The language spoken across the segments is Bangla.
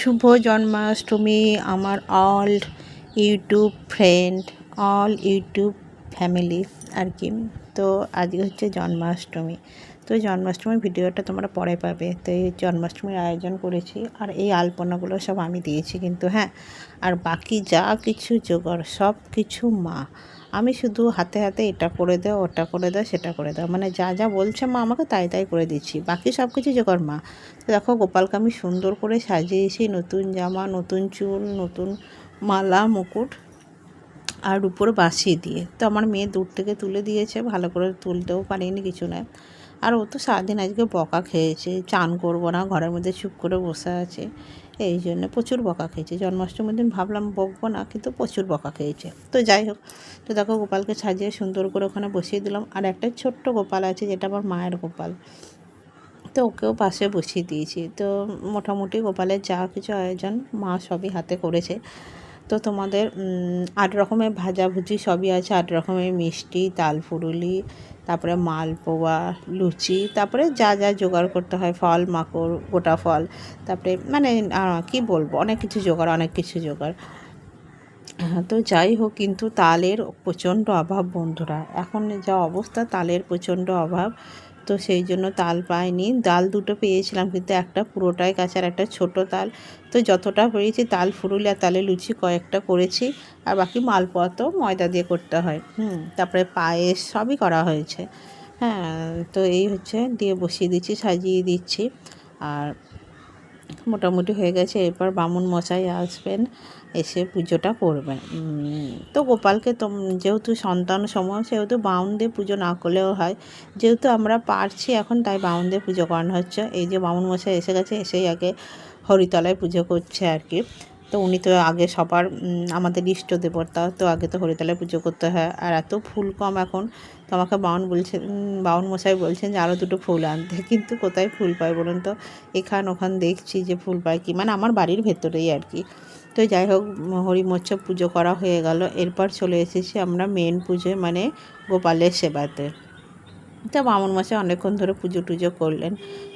শুভ জন্মাষ্টমী, আমার all YouTube friend all YouTube family আর কি। তো আজকে হচ্ছে জন্মাষ্টমী। তো জন্মাষ্টমীর ভিডিওটা তোমরা পরে পাবে। তো এই জন্মাষ্টমীর আয়োজন করেছি আর এই আলপনাগুলো সব আমি দিয়েছি কিন্তু হ্যাঁ। আর বাকি যা কিছু জোগাড়, সব কিছু মা। আমি শুধু হাতে হাতে এটা করে দাও, ওটা করে দাও, সেটা করে দাও। মানে যা যা বলছে মা, আমাকে তাই তাই করে দিচ্ছি। বাকি সব কিছু জোগাড় মা। তো দেখো, গোপালকে আমি সুন্দর করে সাজিয়েছি, নতুন জামা, নতুন চুল, নতুন মালা, মুকুট আর উপরে বাসিয়ে দিয়ে। তো আমার মেয়ে দূর থেকে তুলে দিয়েছে, ভালো করে তুলতেও পারিনি, কিছু নয়। আর ও তো সারাদিন আজকে বকা খেয়েছে, চান করব না, ঘরের মধ্যে চুপ করে বসে আছে। এই জন্য প্রচুর বকা খেয়েছে। জন্মাষ্টমীর দিন ভাবলাম বকবো না, কিন্তু প্রচুর বকা খেয়েছে। তো যাই হোক, তো দেখো গোপালকে সাজিয়ে সুন্দর করে ওখানে বসিয়ে দিলাম। আর একটা ছোট্ট গোপাল আছে, যেটা আমার মায়ের গোপাল। তো ওকেও পাশে বসিয়ে দিয়েছি। তো মোটামুটি গোপালের যা কিছু আয়োজন মা সবই হাতে করেছে। তো তোমাদের আট রকমের ভাজাভুজি সবই আছে। আট রকমের মিষ্টি, তাল ফুরুলি, তারপরে মালপোয়া, লুচি, তারপরে যা যা জোগাড় করতে হয়, ফল, মাকড়, গোটা ফল, তারপরে মানে কি বলব? অনেক কিছু জোগাড়, অনেক কিছু জোগাড়। তো যাই হোক, কিন্তু তালের প্রচণ্ড অভাব বন্ধুরা। এখন যা অবস্থা, তালের প্রচণ্ড অভাব। তো সেই জন্য তাল পাইনি। ডাল দুটো পেয়েছিলাম, কিন্তু একটা পুরোটাই কাছে আর একটা ছোট তাল। তো যতটা পেয়েছি তাল ফুরুলি আর তালে লুচি কয়েকটা করেছি। আর বাকি মালপোয়া ময়দা দিয়ে করতে হয়। হুম, তারপরে পায়েস সবই করা হয়েছে। হ্যাঁ তো এই হচ্ছে, দিয়ে বসিয়ে দিচ্ছি, সাজিয়ে দিচ্ছি। আর মোটামুটি হয়ে গেছে। এরপর বামুন মশাই আসবেন, এসে পুজোটা করবেন। তো গোপালকে তো যেহেতু সন্তান সময়, সেহেতু বাউন দিয়ে পুজো না করলেও হয়। যেহেতু আমরা পারছি এখন, তাই বাউন দিয়ে পুজো করানো হচ্ছে। এই যে বামুন মশাই এসে গেছে, এসেই আগে হরিতলায় পুজো করছে আর কি। তো উনি তো আগে সবার আমাদের ইষ্ট দেবতা, তো আগে তো হরিতলায় পুজো করতে হয়। আর এত ফুল কম এখন, তো আমাকে বাউন বলছেন বাউন মশাই বলছেন যে আরও দুটো ফুল আনতে, কিন্তু কোথায় ফুল পায় বলুন তো? এখান ওখান দেখছি যে ফুল পায় কি মানে আমার বাড়ির ভেতরেই আর কি। তো যাই হোক হরিমোৎসব পুজো করা হয়ে গেল। এরপর চলে এসেছি আমরা মেন পুজোয় মানে গোপালের সেবাতে। তো বামন মাসে অনেকক্ষণ ধরে পুজো টুজো করলেন।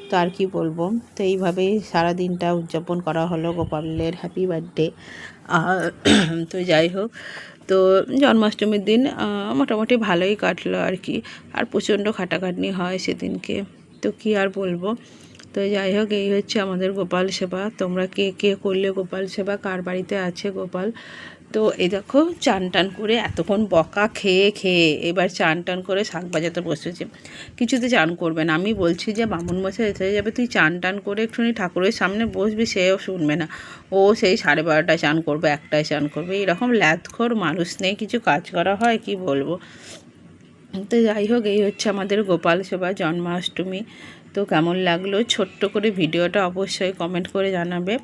তো আর কি বলব? তো এইভাবেই সারা দিনটা উদযাপন করা হলো গোপালের হ্যাপি বার্থডে তো যাই হোক, তো জন্মাষ্টমীর দিন মোটামুটি ভালোই কাটলো আর কি। আর প্রচণ্ড খাটাখাটনি হয় সেদিনকে। তো কি আর বলব? তো যাই হোক, এই হচ্ছে আমাদের গোপাল সেবা। তোমরা কে কে করলে গোপাল সেবা? কার বাড়িতে আছে গোপাল? তো এই দেখো চান টান করে এতক্ষণ বকা খেয়ে খেয়ে এবার চান টান করে শাক বাজাতে বসেছে কিছুতে চান করবে না। আমি বলছি যে বামুন মশাই, এসে যাবে, তুই চান টান করে একটুখানি ঠাকুরের সামনে বসবি সেও শুনবে না। ও সেই সাড়ে বারোটায় চান করবে, একটায় চান করবে। এরকম ল্যাথখোর মানুষ নেই, কিছু কাজ করা হয়, কি বলব? তো যাই হোক, এই হচ্ছে আমাদের গোপাল সেবা জন্মাষ্টমী। তো কেমন লাগল? ছোট্ট করে ভিডিওটা অবশ্যই কমেন্ট করে জানাবে।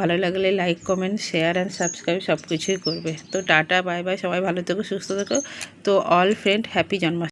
ভালো লাগলে like comment share and subscribe সব কিছুই করবে। তো টাটা বাই বাই সবাই ভালো থেকো, সুস্থ থেকো। তো অল ফ্রেন্ড হ্যাপি জন্মাষ্টমী।